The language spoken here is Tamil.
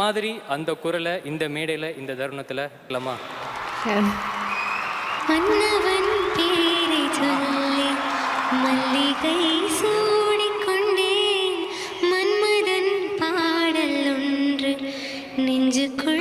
மாதிரி அந்த குரலை இந்த மேடையில் இந்த தருணத்தில் இல்லைம்மா மன்னவன் பேரை சொல்லி மல்லிகை சூடிக்கொண்டேன். மன்மதன் பாடல் ஒன்று நெஞ்சுக்குள்